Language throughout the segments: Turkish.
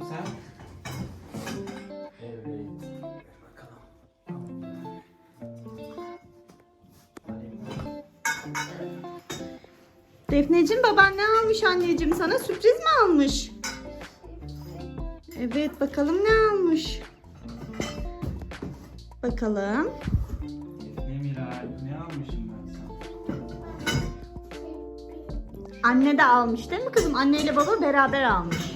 kızım sen. Evet. Defneciğim baban ne almış anneciğim sana? Sürpriz mi almış? Evet bakalım ne almış? Bakalım. Ne Miray? Ne almışım ben sana? Anne de almış değil mi kızım? Anne ile baba beraber almış.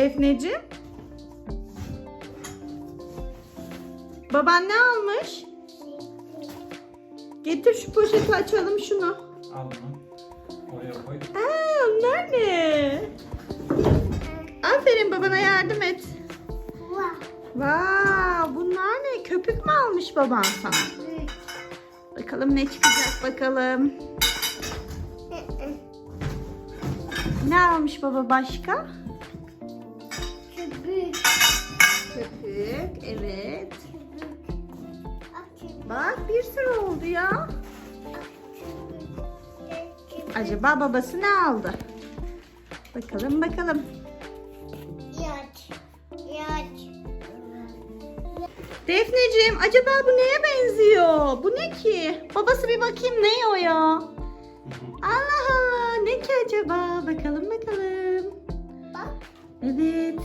Defneciğim. Baban ne almış? Getir şu poşeti açalım şunu. Al bunu. Oraya koy. Aa, onlar ne? Aferin babana yardım et. Vay, bunlar ne? Köpük mü almış baban sana? Bakalım ne çıkacak bakalım. Ne almış baba başka? Köpük, evet. Bak bir sürü oldu ya. Acaba babası ne aldı? Bakalım bakalım. Defneciğim acaba bu neye benziyor? Bu ne ki? Babası bir bakayım ne o ya? Allah Allah ne ki acaba? Bakalım bakalım. Evet.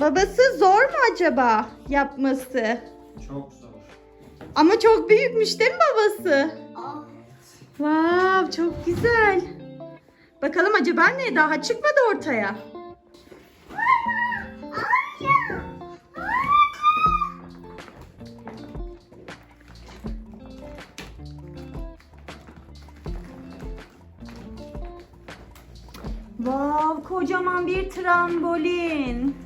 Babası zor mu acaba yapması? Çok zor. Ama çok büyükmüş değil mi babası? Vav çok güzel. Bakalım acaba ne? Daha çıkmadı ortaya. Vav kocaman bir trambolin.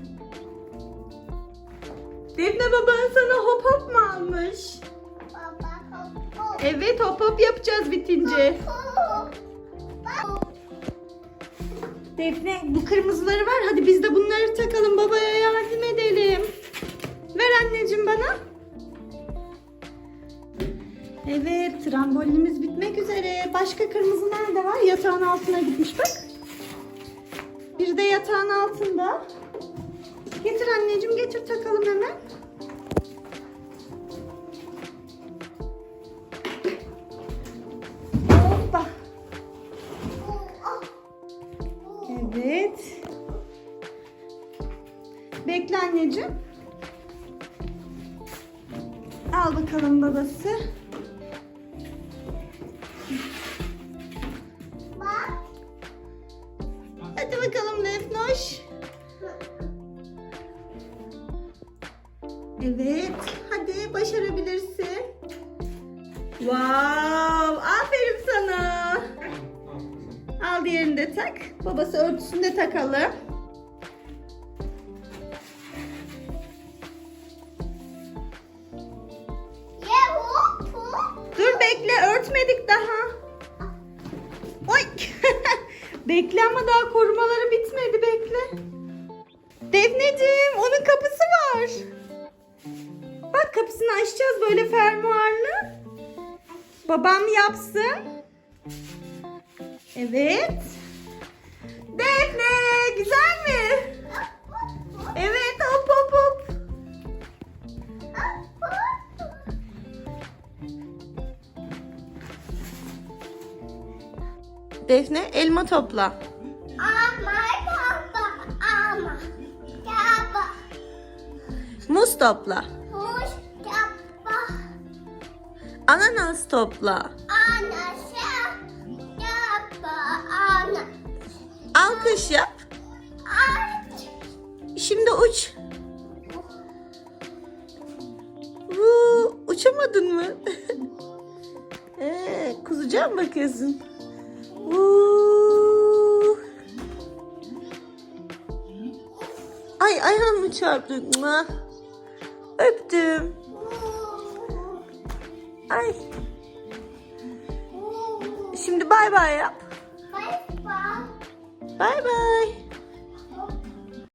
Defne baban sana hop hop mu almış? Evet hop hop yapacağız bitince. Defne bu kırmızıları ver. Hadi biz de bunları takalım. Babaya yardım edelim. Ver anneciğim bana. Evet trambolinimiz bitmek üzere. Başka kırmızı nerede var? Yatağın altına gitmiş bak. Bir de yatağın altında. Getir anneciğim getir takalım hemen. Evet. Bekle anneciğim. Al bakalım babası. Hadi bakalım Defnoş. Evet. Hadi başarabilirsin. Wow, Al diğerini de tak. Babası örtüsünü de takalım. Dur bekle örtmedik daha. Oy. bekle ama daha korumaları bitmedi bekle. Defneciğim onun kapısı var. Bak kapısını açacağız böyle fermuarlı. Babam yapsın. Evet. Defne güzel mi? Evet hop hop hop. Defne elma topla. Muz topla. Ananas topla. Alkış yap. Şimdi uç. Vuu, uçamadın mı? ee, kuzucuğa mı bakıyorsun? Vuu. Ay ayağımı çarptı. Öptüm. Ay. Şimdi bay bay yap. Bay bay.